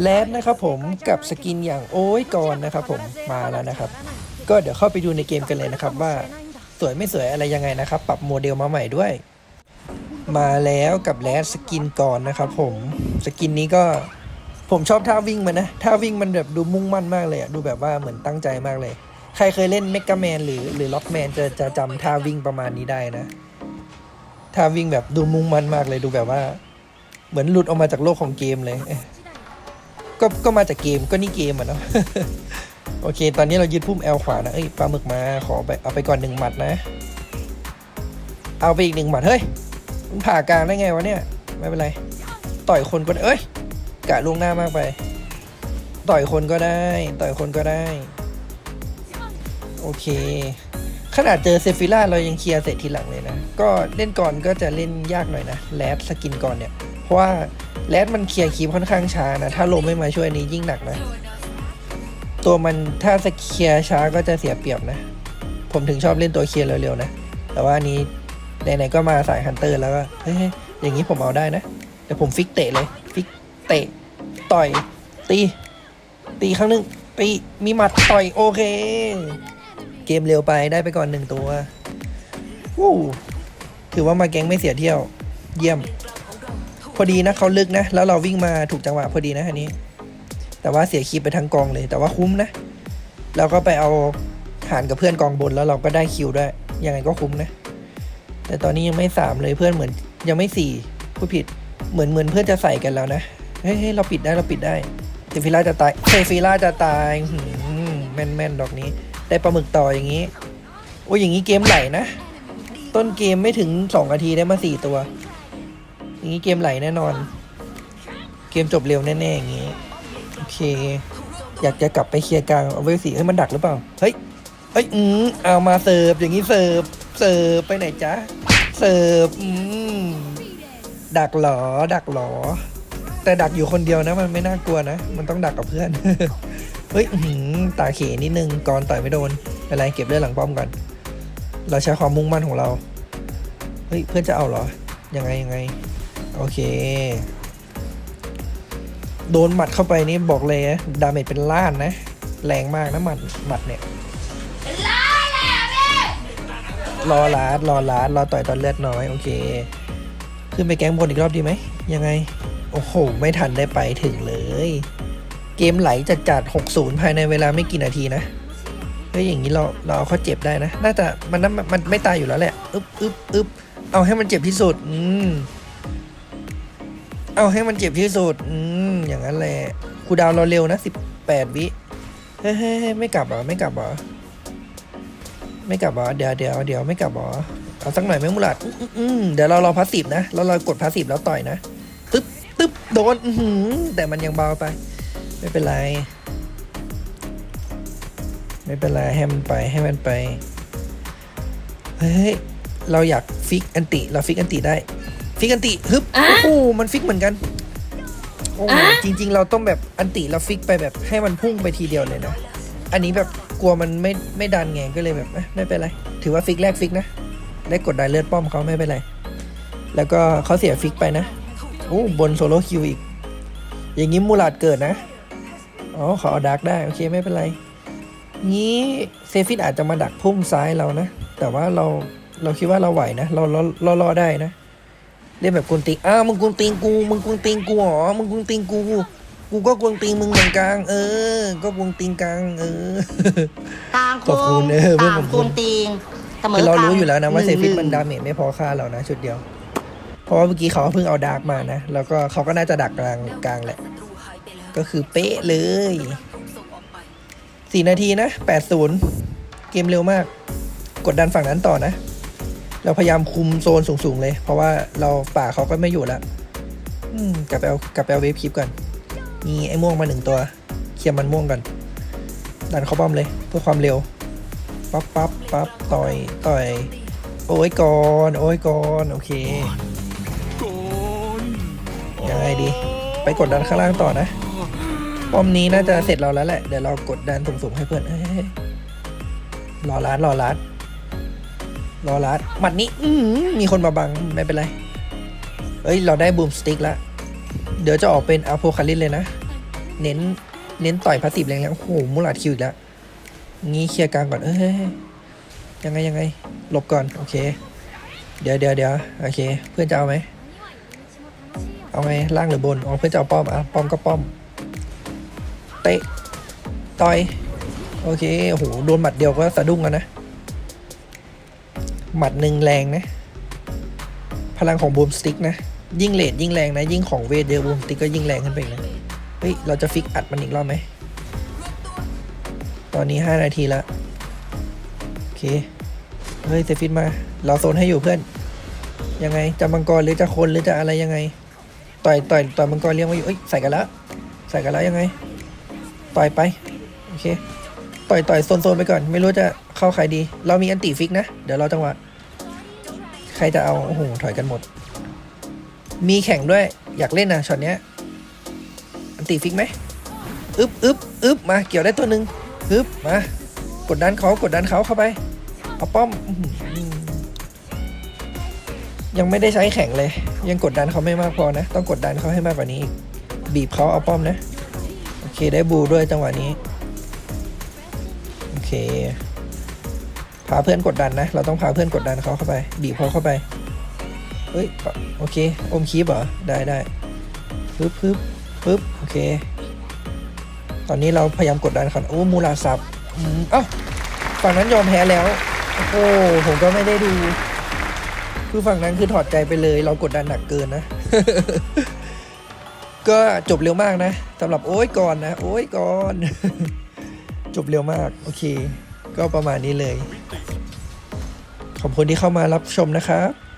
แลดนะครับผมกับสกินอย่างโอ้ยก่อนนะครับผมมาแล้วนะครับ ก็เดี๋ยวเข้าไปดูในเกมกันเลยนะครับว่าสวยไม่สวยอะไรยังไงนะครับ ปรับโมเดลมาใหม่ด้วย มาแล้วกับแลดสกินก่อนนะครับผมสกินนี้ก็ผมชอบท่าวิ่งมันนะท่าวิ่งมันแบบดูมุ่งมั่นมากเลยอะดูแบบว่าเหมือนตั้งใจมากเลย ใครเคยเล่นเมก a แมนหรือหรือล็อกแมนจะจะจำท่าวิ่งประมาณนี้ได้นะท่าวิ่งแบบดูมุ่งมั่นมากเลยดูแบบว่า เหมือนหลุดออกมาจากโลกของเกมเลย ก็ก็มาจากเกมก็นี่เกมอะเนาะโอเค ตอนนี้เรายึดพุ่มแอลขวานะเอ้ยปลาหมึกมาขอไปเอาไปก่อนหนึ่งหมัดนะ เอาไปอีกหนึ่งหมัดเฮ้ยมึงผ่ากลางได้ไงวะเนี่ย ไม่เป็นไร ต่อยคนก็ได้เอ้ยกะล่วงหน้ามากไป ต่อยคนก็ได้ ต่อยคนก็ได้ โอเค ขนาดเจอเซฟิล่าเรายังเคลียร์เสร็จทีหลังเลยนะ ก็เล่นก่อนก็จะเล่นยากหน่อยนะแรดสกินก่อนเนี่ย เพราะว่า แรดมันเคลียร์คีบค่อนข้างช้านะ ถ้าลมไม่มาช่วยนี้ยิ่งหนักนะ ตัวมันถ้าสเคลียร์ช้าก็จะเสียเปรียบนะ ผมถึงชอบเล่นตัวเคลียร์เร็วๆนะ แต่ว่านี้ไหนๆก็มาสายฮันเตอร์แล้วก็เฮ้ยอย่างนี้ผมเอาได้นะเดี๋ยวผมฟิกเตะเลย ฟิกเตะ ต่อย ตี ตีครั้งหนึ่งตีมีหมัดต่อย โอเค เกมเร็วไปได้ไปก่อนหนึ่งตัววู้ถือว่ามาแก๊งไม่เสียเที่ยว เยี่ยม พอดีนะเขาลึกนะ แล้วเราวิ่งมาถูกจังหวะพอดีนะอันนี้ แต่ว่าเสียคลิปไปทั้งกองเลย แต่ว่าคุ้มนะเราก็ไปเอาหารกับเพื่อนกองบนแล้วเราก็ได้คิวด้วย ยังไงก็คุ้มนะ แต่ตอนนี้ยังไม่สามเลยเพื่อนเหมือนยังไม่สี่ผู้ผิดเหมือนเหมือนเพื่อนจะใส่กันแล้วนะเฮ้ยเราปิดได้เราปิดได้เซฟิล่าจะตายเซฟิล่าจะตายแม่นแม่นดอกนี้ ได้ปลาหมึกต่ออย่างนี้โอ้ยอย่างนี้เกมไหลนะ ต้นเกมไม่ถึงสองนาทีได้มาสี่ตัว อย่างนี้เกมไหลแน่นอน เกมจบเร็วแน่ๆอย่างนี้ โอเค อยากจะกลับไปเคลียร์กลางเอาไว้สิเฮ้ยมันดักหรือเปล่า เฮ้ย เฮ้ย อืมเอามาเสิร์ฟอย่างนี้เสิร์ฟ เสิร์ฟไปไหนจ๊ะ เสิร์ฟ อืมดักหรอ ดักหรอ แต่ดักอยู่คนเดียวนะ มันไม่น่ากลัวนะ มันต้องดักกับเพื่อน เฮ้ยอื้อหือตาเขนิดนึงก่อนต่อยไม่โดนเป็นไรเก็บเลือดหลังป้อมก่อน เราใช้ความมุ่งมั่นของเรา เฮ้ย เพื่อนจะเอาเหรอ ยังไงยังไง โอเค โดนหมัดเข้าไปนี่บอกเลยนะดาเมจเป็นล้านนะ แรงมากนะหมัดหมัดเนี่ยรอลาดรอลาดรอต่อยตอนเลือดน้อย โอเค ขึ้นไปแก๊งบนอีกรอบดีไหม ยังไง โอ้โห ไม่ทันได้ไปถึงเลย เกมไหลจัดจัด60 ภายในเวลาไม่กี่นาทีนะเฮ้ยอย่างนี้เราเราเอาเขาเจ็บได้นะ น่าจะมันน่ามันไม่ตายอยู่แล้วแหละ อึ๊บอึ๊บอึ๊บเอาให้มันเจ็บที่สุด อืม เอาให้มันเจ็บที่สุด อืม อย่างนั้นแหละครูดาวเราเร็วนะสิบแปดวิ เฮ้ยเฮ้ยเฮ้ยไม่กลับเหรอ ไม่กลับเหรอ ไม่กลับเหรอ เดี๋ยวเดี๋ยวเดี๋ยวไม่กลับเหรอ เอาสักหน่อยไหมมุลัดอืมเดี๋ยวเรารอพาสซีฟนะ เรารอกดพาสซีฟแล้วต่อยนะ ตึ๊บตึ๊บโดน อืแต่มันยังเบาไป ไม่เป็นไร ไม่เป็นไร ให้มันไป ให้มันไป เฮ้ย เราอยากฟิกอันติ เราฟิกอันติได้ ฟิกอันติฮึบโอ้โหมันฟิกเหมือนกันโอ้โหจริง ๆ เราต้องแบบอันติเราฟิกไปแบบให้มันพุ่งไปทีเดียวเลยนะ อันนี้แบบกลัวมันไม่ไม่ดันไงก็เลยแบบเอ้ยไม่เป็นไร ถือว่าฟิกแรกฟิกนะ ได้กดได้เลือดป้อมเขาไม่เป็นไร แล้วก็เขาเสียฟิกไปนะโอ้บนโซโล่คิวอีก อย่างนี้มูลาดเกิดนะ อ๋อเขาเอาดักได้ โอเคไม่เป็นไร งี้เซฟิตอาจจะมาดักพุ่มซ้ายเรานะ แต่ว่าเราเราคิดว่าเราไหวนะ เราเราเรารอได้นะ เล่นแบบกวนตีนอ้าวมึงกวนตีนกูมึงกวนตีนกูเหรอมึงกวนตีนกูกูก็กวนตีนมึงเหมือนกันเออ ก็กวนตีนกลางเออต่างขอบคุณเออเพื่อนต่างผมคูณตีงเสมอคือเรากันรู้อยู่แล้วนะว่าเซฟิตหมันงดาเมจไม่พอค่าเรานะชุดเดียว เพราะว่าเมื่อกี้เขาเพิ่งเอาดาร์กมานะ แล้วก็เขาก็น่าจะดักกลางกลางแหละ ก็คือเป๊ะเลยสี่นาทีนะแปดศูนย์เกมเร็วมาก กดดันฝั่งนั้นต่อนะ เราพยายามคุมโซนสูงๆเลย เพราะว่าเราป่าเขาก็ไม่อยู่แล้วอืมกลับไปเอากลับไปเอาเวฟคลิปก่อนมีไอ้ม่วงมาหนึ่งตัว เคลียร์มันม่วงก่อนดันเขาป้อมเลยเพื่อความเร็ว ปั๊บปั๊บปั๊บต่อยต่อย โอ้ยก่อน โอ้ยก่อน โอเคยังไงดี ไปกดดันข้างล่างต่อนะ ป้อมนี้น่าจะเสร็จเราแล้วแหละ เดี๋ยวเรากดดันสูงๆให้เพื่อนเอ้ยรอรัดรอรัด รอรัดหมัดนี้อือหือมีคนมาบัง ไม่เป็นไร เอ้ย เราได้บูมสติ๊กแล้ว เดี๋ยวจะออกเป็นอ p โพคาลิสเลยนะ เน้น เน้นต่อยพาสซีฟแรงๆโอ้โหมูลาดคิวอีกแล้ว งี้เคลียร์กลางก่อน เอ้ยยังไงยังไง หลบก่อน โอเค เดี๋ยวเดี๋ยวเดี๋ยวโอเค เพื่อนจะเอาไหม เอาไง ล่างหรือบนอ๋อเพื่อนจะเอาป้อม อะ ป้อมก็ป้อม เตะ ต่อย โอเค โอ้โห โดนหมัดเดียวก็สะดุ้งแล้วนะ หมัดหนึ่งแรงนะ พลังของบูมสติ๊กนะ ยิ่งเลดยิ่งแรงนะ ยิ่งของเวทเยอะบูมสติ๊กก็ยิ่งแรงขึ้นไปนะ เฮ้ย เราจะฟิกอัดมันอีกรอบไหม ตอนนี้ 5 นาทีแล้วโอเค เฮ้ยเซฟิตมา เราโซนให้อยู่เพื่อน ยังไง จะมังกรหรือจะคนหรือจะอะไรยังไง ต่อยต่อยต่อยมังกรเลี้ยงไว้อยู่เอ้ย ใส่กันแล้ว ใส่กันแล้วยังไง ต่อยไป โอเค ต่อยต่อยโซนโซนไปก่อน ไม่รู้จะ เข้าใครดี เรามีอันติฟิกนะ เดี๋ยวเราจังหวะ ใครจะเอา โอ้โห ถอยกันหมด มีแข่งด้วย อยากเล่นนะช็อตเนี้ย อันติฟิกไหมอึบอึบอึบมา เกี่ยวได้ตัวหนึ่งอึบมากดดันเขากดดันเขาเข้าไป เอาป้อม ยังไม่ได้ใช้แข่งเลย ยังกดดันเขาไม่มากพอนะ ต้องกดดันเขาให้มากกว่านี้อีก บีบเขาเอาป้อมนะ โอเคได้บูด้วยจังหวะนี้ โอเคาเพื่อนกดดันนะ เราต้องพาเพื่อนกดดันเขาเข้าไป บีบเขาเข้าไป เฮ้ย โอเค อมคีบเหรอ ได้ได้ปึ๊บปึ๊บปึ๊บ โอเค ตอนนี้เราพยายามกดดันเขาโอ้ มูลาซับอืมเอ้าฝั่งนั้นยอมแพ้แล้ว โอ้ผมก็ไม่ได้ดู คือฝั่งนั้นคือถอดใจไปเลย เรากดดันหนักเกินนะ ก็จบเร็วมากนะสำหรับโอ้ยก่อนนะ โอ้ยก่อน จบเร็วมาก โอเค ก็ประมาณนี้เลย ขอบคุณที่เข้ามารับชมนะครับ